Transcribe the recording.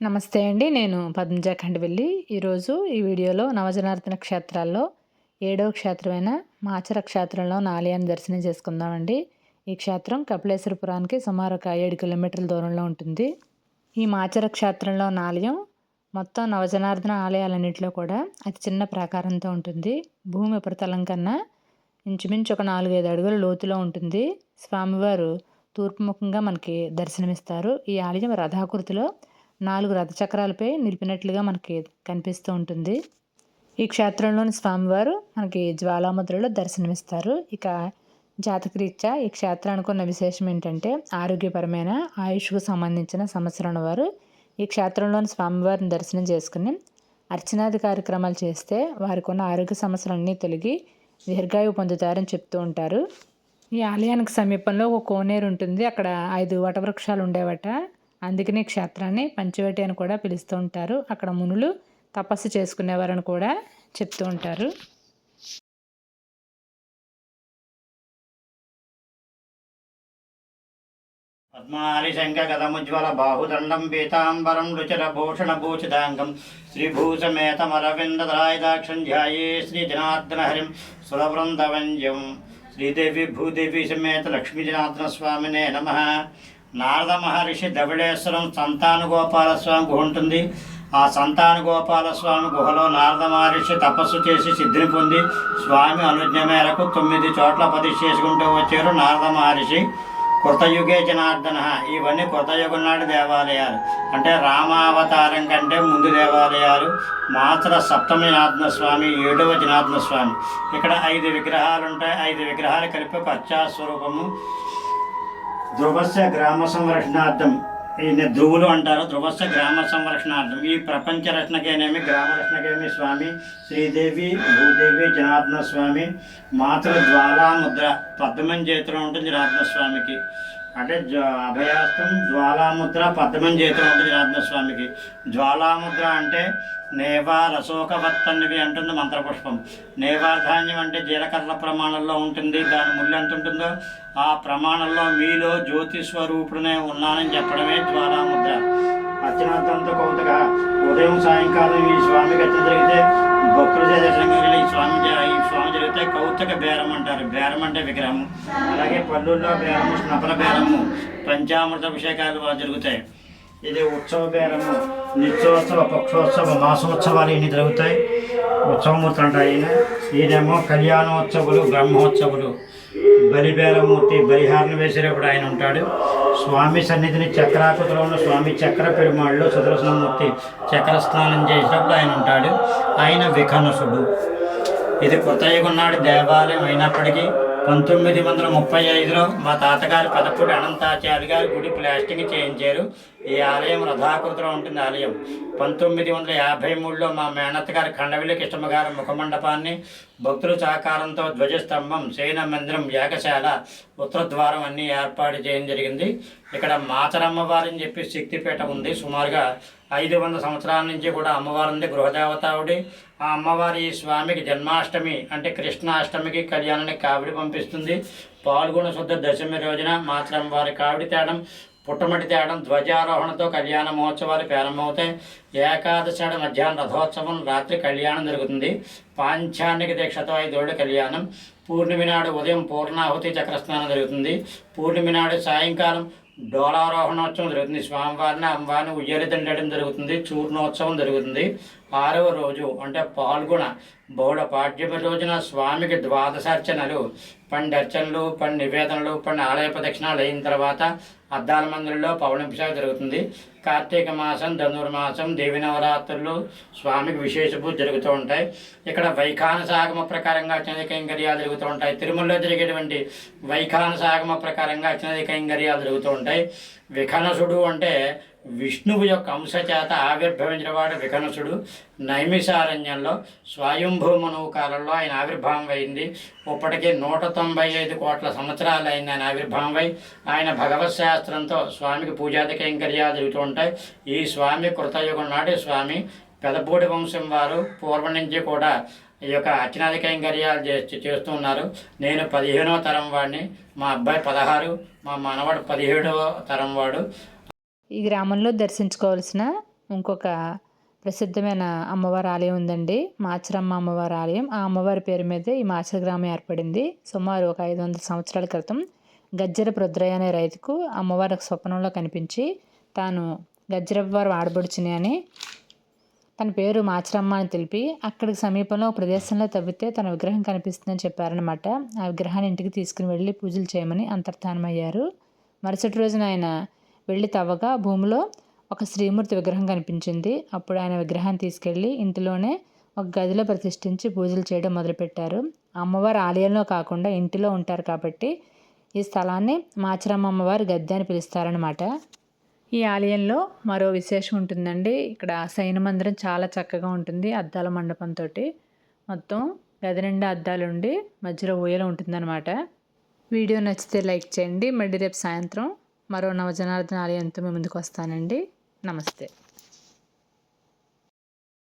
నమస్తే అండి నేను పద్మజాఖండ్ ఖండవెల్లి. ఈరోజు ఈ వీడియోలో నవజనార్దన క్షేత్రాల్లో ఏడవ క్షేత్రమైన మాచర క్షేత్రంలో నాలయాన్ని దర్శనం చేసుకుందామండి. ఈ క్షేత్రం కపిలేశ్వరపురానికి సుమారు ఒక ఏడు కిలోమీటర్ల దూరంలో ఉంటుంది. ఈ మాచర క్షేత్రంలో ఆలయం మొత్తం నవజనార్దన ఆలయాలన్నింటిలో కూడా అతి చిన్న ప్రాకారంతో ఉంటుంది. భూమి ఉపరితలం కన్నా ఇంచుమించు ఒక నాలుగైదు అడుగుల లోతులో ఉంటుంది. స్వామివారు తూర్పుముఖంగా మనకి దర్శనమిస్తారు. ఈ ఆలయం రథాకృతిలో నాలుగు రథచక్రాలపై నిలిపినట్లుగా మనకి కనిపిస్తూ ఉంటుంది. ఈ క్షేత్రంలోని స్వామివారు మనకి జ్వాలాముద్రలో దర్శనమిస్తారు. ఇక జాతకరీత్యా ఈ క్షేత్రానికి ఉన్న విశేషం ఏంటంటే ఆరోగ్యపరమైన ఆయుష్కు సంబంధించిన సమస్యలను వారు ఈ క్షేత్రంలోని స్వామివారిని దర్శనం చేసుకుని అర్చనాది కార్యక్రమాలు చేస్తే వారికి ఉన్న ఆరోగ్య సమస్యలన్నీ తొలగి దీర్ఘాయువు పొందుతారని చెప్తూ ఉంటారు. ఈ ఆలయానికి సమీపంలో ఒక కోనేరు ఉంటుంది. అక్కడ ఐదు వటవృక్షాలు ఉండేవట. అందుకని క్షేత్రాన్ని పంచవటి అని కూడా పిలుస్తూ ఉంటారు. అక్కడ మునులు తపస్సు చేసుకునేవారని కూడా చెప్తూ ఉంటారు. పద్మాలిశంకగదముజ్వల బాహుదండం పీతాంబరం రుచిరభూషణభూషితాంగం శ్రీభూషమేతమరవిందరాయదాక్షం ధ్యాయే శ్రీజనార్దనహరిం సురవృందవంజం శ్రీదేవి భూదేవి సమేత లక్ష్మీజనార్దన స్వామినే నమ. నారద మహర్షి దవిడేశ్వరం సంతాన గోపాలస్వామి గుహ ఉంటుంది. ఆ సంతాన గోపాలస్వామి గుహలో నారద మహర్షి తపస్సు చేసి సిద్ధిని పొంది స్వామి అనుజ్ఞ మేరకు తొమ్మిది చోట్ల పది చేసుకుంటూ వచ్చారు నారద మహర్షి. కృతయుగే జనార్దన. ఇవన్నీ కృతయుగం నాటి దేవాలయాలు. అంటే రామావతారం కంటే ముందు దేవాలయాలు. మాత్ర సప్తమి జనార్దన స్వామి ఏడవ జనార్దన స్వామి. ఇక్కడ ఐదు విగ్రహాలు ఉంటాయి. ఐదు విగ్రహాలు కలిపి పచ్చా స్వరూపము ధ్రువస్య గ్రామ సంరక్షణార్థం. ఈయన ధ్రువులు అంటారు. ధ్రువస్య గ్రామ సంరక్షణార్థం. ఈ ప్రపంచ రక్షణకేనేమి గ్రామ రక్షణకేమి స్వామి? శ్రీదేవి భూదేవి జనార్దన స్వామి. మాతృ జ్వాలాముద్ర. పద్మం చేతిలో ఉంటుంది జనార్దన స్వామికి. అంటే జ్వ- అభయాస్తం జ్వాలాముద్ర పద్మం చేతిలో ఉంటుంది రాజస్వామికి స్వామికి జ్వాలాముద్ర అంటే నేవా రసోకవత్తన్నివి అంటుంది మంత్రపుష్పం. నేవార్ధాన్యం అంటే జీలకర్ర ప్రమాణంలో ఉంటుంది. దాని ముళ్ళు ఎంత ఉంటుందో ఆ ప్రమాణంలో మీలో జ్యోతి స్వరూపుడునే ఉన్నానని చెప్పడమే జ్వాలాముద్ర. అర్చనార్థంతో కౌతుక ఉదయం సాయంకాలం ఈ స్వామికి అర్చన జరిగితే భక్తులు చేసే ఈ స్వామి జరిగితే కౌతుక బేరం అంటారు. బేరం అంటే విగ్రహము అలాగే పల్లూల్లో బేరము స్నపర బేరము పంచామృత అభిషేకాలు జరుగుతాయి. ఇది ఉత్సవ బేరము. నిత్యోత్సవ పక్షోత్సవ మాసోత్సవాలు ఇన్ని జరుగుతాయి. ఉత్సవమూర్తులు అంటాయి ఈయనేమో కళ్యాణోత్సవులు బ్రహ్మోత్సవులు. బలిబేరమూర్తి బలిహారణ వేసేటప్పుడు ఆయన ఉంటాడు. స్వామి సన్నిధిని చక్రాకృతిలో ఉన్న స్వామి చక్ర పెరుమాళ్ళు సుదర్శనమూర్తి చక్ర స్నానం చేసేటప్పుడు ఆయన ఉంటాడు. ఆయన విఖనసుడు ఇది కొత్తయుగం దేవాలయం అయినప్పటికీ పంతొమ్మిది వందల ముప్పై ఐదులో మా తాతగారు పెదపూడి అనంతాచార్య గారు గుడి ప్లాస్టింగ్ చేయించారు. ఈ ఆలయం రథాకృతిలో ఉంటుంది ఆలయం. పంతొమ్మిది వందల యాభై మూడులో మా మేనత్త గారు ఖండవిల్లి కృష్ణమ్మ గారు ముఖమండపాన్ని భక్తుల సహకారంతో ధ్వజస్తంభం శయన మందిరం యాగశాల ఉత్తరద్వారం అన్నీ ఏర్పాటు చేయడం జరిగింది. ఇక్కడ మాతరమ్మవారిని చెప్పి శక్తిపీఠం ఉంది. సుమారుగా ఐదు వందల సంవత్సరాల నుంచి కూడా అమ్మవారు ఉంది గృహదేవతావుడి. ఆ అమ్మవారి ఈ స్వామికి జన్మాష్టమి అంటే కృష్ణాష్టమికి కళ్యాణానికి కావిడి పంపిస్తుంది. పాల్గొన శుద్ధ దశమి రోజున మాత్రం వారి కావిడి తేడం పుట్టమటి తేడం ధ్వజారోహణతో కళ్యాణ మహోత్సవాలు ప్రారంభమవుతాయి. ఏకాదశి మధ్యాహ్నం రథోత్సవం రాత్రి కళ్యాణం జరుగుతుంది. పాంచానికి దీక్షతో ఐదోడు కళ్యాణం. పూర్ణిమి నాడు ఉదయం పూర్ణాహుతి చక్రస్నానం జరుగుతుంది. పూర్ణిమి నాడు సాయంకాలం డోలారోహణోత్సవం జరుగుతుంది. స్వామివారిని అమ్మవారిని ఉయ్యాలి దండడం జరుగుతుంది. చూర్ణోత్సవం జరుగుతుంది. ఆరవ రోజు అంటే పాల్గొన బహుళ పాడ్యమి రోజున స్వామికి ద్వాదశార్చనలు పండి అర్చనలు. పండి నివేదనలు పండి ఆలయ ప్రదక్షిణాలు అయిన తర్వాత అద్దాల మందిరంలో పౌర్ణమిషాలు జరుగుతుంది. కార్తీక మాసం ధనుర్మాసం దేవి నవరాత్రులు స్వామికి విశేష పూజ జరుగుతూ ఉంటాయి. ఇక్కడ వైఖాన సాగమ ప్రకారంగా అర్చన కైంకర్యాలు జరుగుతూ ఉంటాయి. తిరుమలలో జరిగేటువంటి వైఖాన సాగమ ప్రకారంగా అర్చన కైంకర్యాలు జరుగుతూ ఉంటాయి. విఖనసుడు అంటే విష్ణువు యొక్క అంశ చేత ఆవిర్భవించిన వాడు నైమిషారణ్యంలో స్వయంభూమనువు కాలంలో ఆయన ఆవిర్భావం అయింది ఇప్పటికే నూట తొంభై ఐదు కోట్ల సంవత్సరాలు అయింది ఆయన ఆవిర్భావం అయి ఆయన భగవత్ శాస్త్రంతో స్వామికి పూజాది కైంకర్యాలు జరుగుతూ ఉంటాయి. ఈ స్వామి కృతయుగం నాటి స్వామి పెదపూడి వంశం వారు పూర్వం నుంచి కూడా ఈ యొక్క అర్చనాది కైంకర్యాలు చేస్తూ ఉన్నారు. నేను పదిహేనవ తరం వాడిని మా అబ్బాయి పదహారు మా మనవాడు పదిహేడవ తరం వాడు. ఈ గ్రామంలో దర్శించుకోవాల్సిన ఇంకొక ప్రసిద్ధమైన అమ్మవారి ఆలయం ఉందండి. మాచరమ్మ అమ్మవారి ఆలయం. ఆ అమ్మవారి పేరు మీదే ఈ మాచర గ్రామం ఏర్పడింది. సుమారు ఒక ఐదు వందల సంవత్సరాల క్రితం గజ్జర రుద్రయ్య అనే రైతుకు అమ్మవారి స్వప్నంలో కనిపించి తాను గజ్జరవ్వారు ఆడబడుచుని అని తన పేరు మాచరమ్మ అని తెలిపి అక్కడికి సమీపంలో ఒక ప్రదేశంలో తవ్వితే తన విగ్రహం కనిపిస్తుందని చెప్పారనమాట ఆ విగ్రహాన్ని ఇంటికి తీసుకుని వెళ్ళి పూజలు చేయమని అంతర్ధానమయ్యారు. మరుసటి రోజున ఆయన వెళ్ళి తవ్వగా భూమిలో ఒక శ్రీమూర్తి విగ్రహం కనిపించింది. అప్పుడు ఆయన విగ్రహాన్ని తీసుకెళ్ళి ఇంటిలోనే ఒక గదిలో ప్రతిష్ఠించి పూజలు చేయడం మొదలుపెట్టారు. అమ్మవారు ఆలయంలో కాకుండా ఇంటిలో ఉంటారు కాబట్టి ఈ స్థలాన్ని మాచరమ్మ అమ్మవారి గద్దె అని పిలుస్తారనమాట ఈ ఆలయంలో మరో విశేషం ఉంటుందండి. ఇక్కడ శయన మందిరం చాలా చక్కగా ఉంటుంది అద్దాల మండపంతో మొత్తం గది నిండా అద్దాలు ఉండి మధ్యలో ఊయల ఉంటుందన్నమాట. వీడియో నచ్చితే లైక్ చేయండి. మళ్ళీ రేపు సాయంత్రం మరో నవజనార్దన ఆలయంతో మీ ముందుకు వస్తానండి. నమస్తే.